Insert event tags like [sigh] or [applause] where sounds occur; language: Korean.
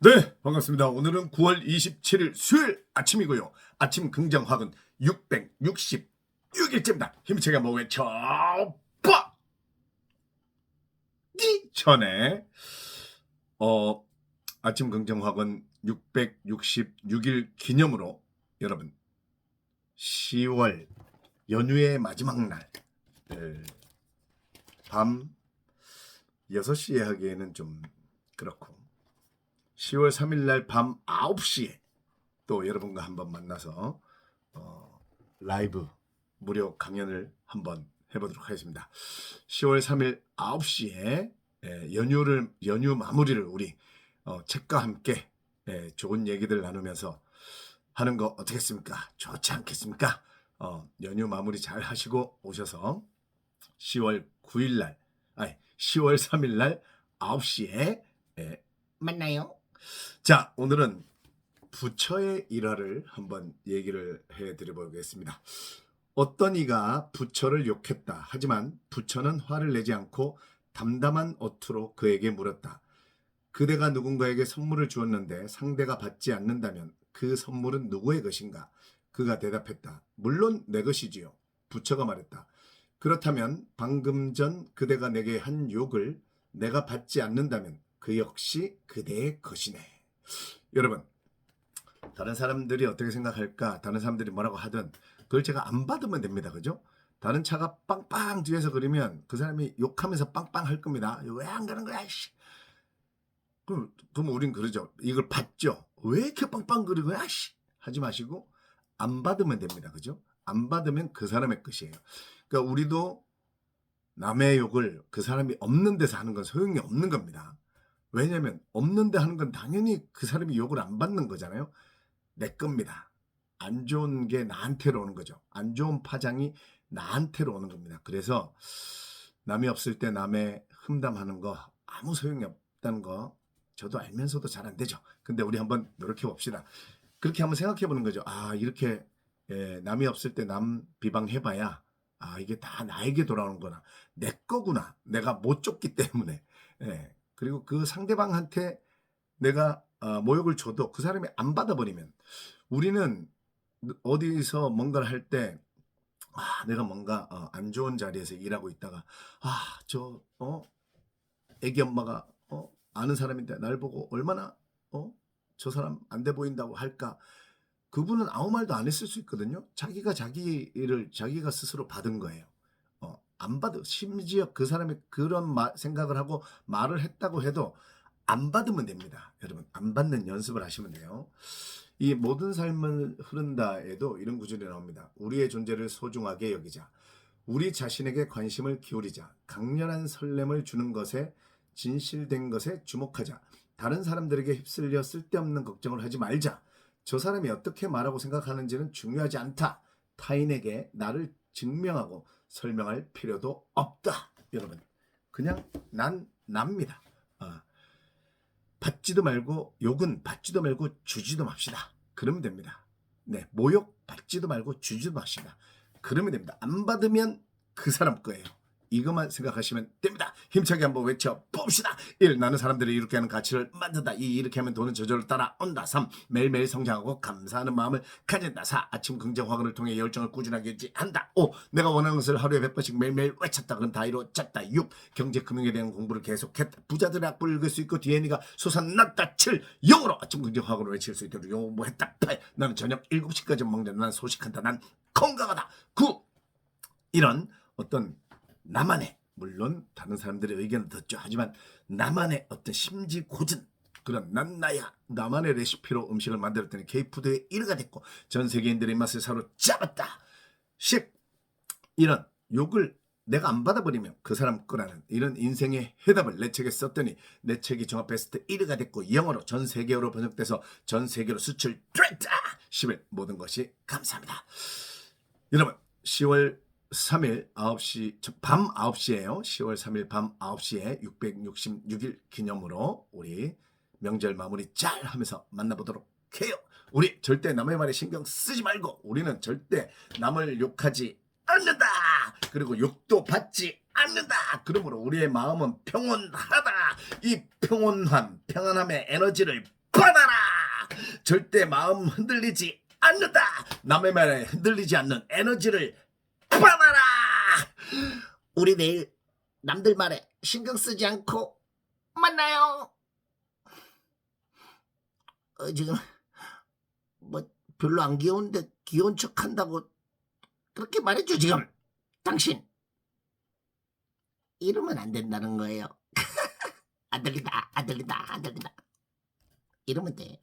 네, 반갑습니다. 오늘은 9월 27일 수요일 아침이고요. 아침 긍정학은 666일째입니다. 힘차게 한번 외쳐봐! 이 전에 어 아침 긍정학은 666일 기념으로 여러분 10월 연휴의 마지막 날 예, 밤 6시에 하기에는 좀 그렇고 10월 3일 날 밤 9시에 또 여러분과 한번 만나서 어, 라이브 무료 강연을 한번 해보도록 하겠습니다. 10월 3일 9시에 예, 연휴를 연휴 마무리를 우리 어, 책과 함께 예, 좋은 얘기들 나누면서 하는 거 어떻겠습니까? 좋지 않겠습니까? 어, 연휴 마무리 잘 하시고 오셔서 10월 9일 날, 아니 10월 3일 날 9시에 예, 만나요. 자, 오늘은 부처의 일화를 한번 얘기를 해 드려보겠습니다. 어떤 이가 부처를 욕했다. 하지만 부처는 화를 내지 않고 담담한 어투로 그에게 물었다. 그대가 누군가에게 선물을 주었는데 상대가 받지 않는다면 그 선물은 누구의 것인가? 그가 대답했다. 물론 내 것이지요. 부처가 말했다. 그렇다면 방금 전 그대가 내게 한 욕을 내가 받지 않는다면 그 역시 그대의 것이네. 여러분, 다른 사람들이 어떻게 생각할까? 다른 사람들이 뭐라고 하든 그걸 제가 안 받으면 됩니다. 그죠? 다른 차가 빵빵 뒤에서 그러면 그 사람이 욕하면서 빵빵 할 겁니다. 왜 안 가는 거야? 씨. 그럼, 그럼 우린 그러죠. 이걸 받죠. 왜 이렇게 빵빵 그러는 거야? 씨. 하지 마시고 안 받으면 됩니다. 그죠? 안 받으면 그 사람의 것이에요. 그러니까 우리도 남의 욕을 그 사람이 없는 데서 하는 건 소용이 없는 겁니다. 왜냐면 없는데 하는 건 당연히 그 사람이 욕을 안 받는 거잖아요. 내 겁니다. 안 좋은 게 나한테로 오는 거죠. 안 좋은 파장이 나한테로 오는 겁니다. 그래서 남이 없을 때 남의 흠담하는 거 아무 소용이 없다는 거 저도 알면서도 잘 안 되죠. 근데 우리 한번 노력해 봅시다. 그렇게 한번 생각해 보는 거죠. 아, 이렇게 예, 남이 없을 때 남 비방해 봐야 아, 이게 다 나에게 돌아오는구나. 내 거구나. 내가 못 줬기 때문에. 예, 그리고 그 상대방한테 내가 어, 모욕을 줘도 그 사람이 안 받아버리면 우리는 어디서 뭔가를 할때 아, 내가 뭔가 어, 안 좋은 자리에서 일하고 있다가 아, 저 어? 애기 엄마가 어? 아는 사람인데 날 보고 얼마나 어? 저 사람 안 돼 보인다고 할까? 그분은 아무 말도 안 했을 수 있거든요. 자기가 자기 일을 자기가 스스로 받은 거예요. 어, 안 받아 심지어 그 사람이 그런 마- 생각을 하고 말을 했다고 해도 안 받으면 됩니다. 여러분 안 받는 연습을 하시면 돼요. 이 모든 삶을 흐른다에도 이런 구절이 나옵니다. 우리의 존재를 소중하게 여기자. 우리 자신에게 관심을 기울이자. 강렬한 설렘을 주는 것에 진실된 것에 주목하자. 다른 사람들에게 휩쓸려 쓸데없는 걱정을 하지 말자. 저 사람이 어떻게 말하고 생각하는지는 중요하지 않다. 타인에게 나를 증명하고 설명할 필요도 없다. 여러분, 그냥 난 납니다. 아, 받지도 말고 욕은 받지도 말고 주지도 맙시다. 그러면 됩니다. 네, 모욕 받지도 말고 주지도 맙시다. 그러면 됩니다. 안 받으면 그 사람 거예요. 이것만 생각하시면 됩니다. 힘차게 한번 외쳐 봅시다. 1. 나는 사람들이 이렇게 하는 가치를 만든다. 2. 이렇게 하면 돈은 저절로 따라온다. 3. 매일매일 성장하고 감사하는 마음을 가진다. 4. 아침 긍정 확언을 통해 열정을 꾸준하게 유지한다. 5. 내가 원하는 것을 하루에 100번씩 매일매일 외쳤다. 그럼 다 이루어졌다. 6. 경제 금융에 대한 공부를 계속했다. 부자들의 악보를 읽을 수 있고 뒤에 네가 솟아났다. 7. 영어로 아침 긍정 확언을 외칠 수 있도록 용부했다. 8. 나는 저녁 7시까지 먹는다. 난 소식한다. 난 건강하다. 9. 이런 어떤 나만의 물론 다른 사람들의 의견을 듣죠. 하지만 나만의 어떤 심지 고진 그런 난 나야 나만의 레시피로 음식을 만들었더니 K푸드의 1위가 됐고 전 세계인들의 입맛을 사로잡았다. 10. 이런 욕을 내가 안 받아버리면 그 사람 거라는 이런 인생의 해답을 내 책에 썼더니 내 책이 종합 베스트 1위가 됐고 영어로 전 세계어로 번역돼서 전 세계로 수출됐다. 10일 모든 것이 감사합니다. 여러분 10월 3일 9시 저밤 9시에요. 10월 3일 밤 9시에 666일 기념으로 우리 명절 마무리 잘 하면서 만나보도록 해요. 우리 절대 남의 말에 신경 쓰지 말고 우리는 절대 남을 욕하지 않는다. 그리고 욕도 받지 않는다. 그러므로 우리의 마음은 평온하다. 이 평온함, 평안함의 에너지를 받아라. 절대 마음 흔들리지 않는다. 남의 말에 흔들리지 않는 에너지를 받아라. 우리 내일 남들 말에 신경 쓰지 않고 만나요. 어, 지금 뭐 별로 안 귀여운데 귀여운 척 한다고 그렇게 말해줘 지금 당신 이러면 안 된다는 거예요. [laughs] 안 들린다 안 들린다 안 들린다 이러면 돼.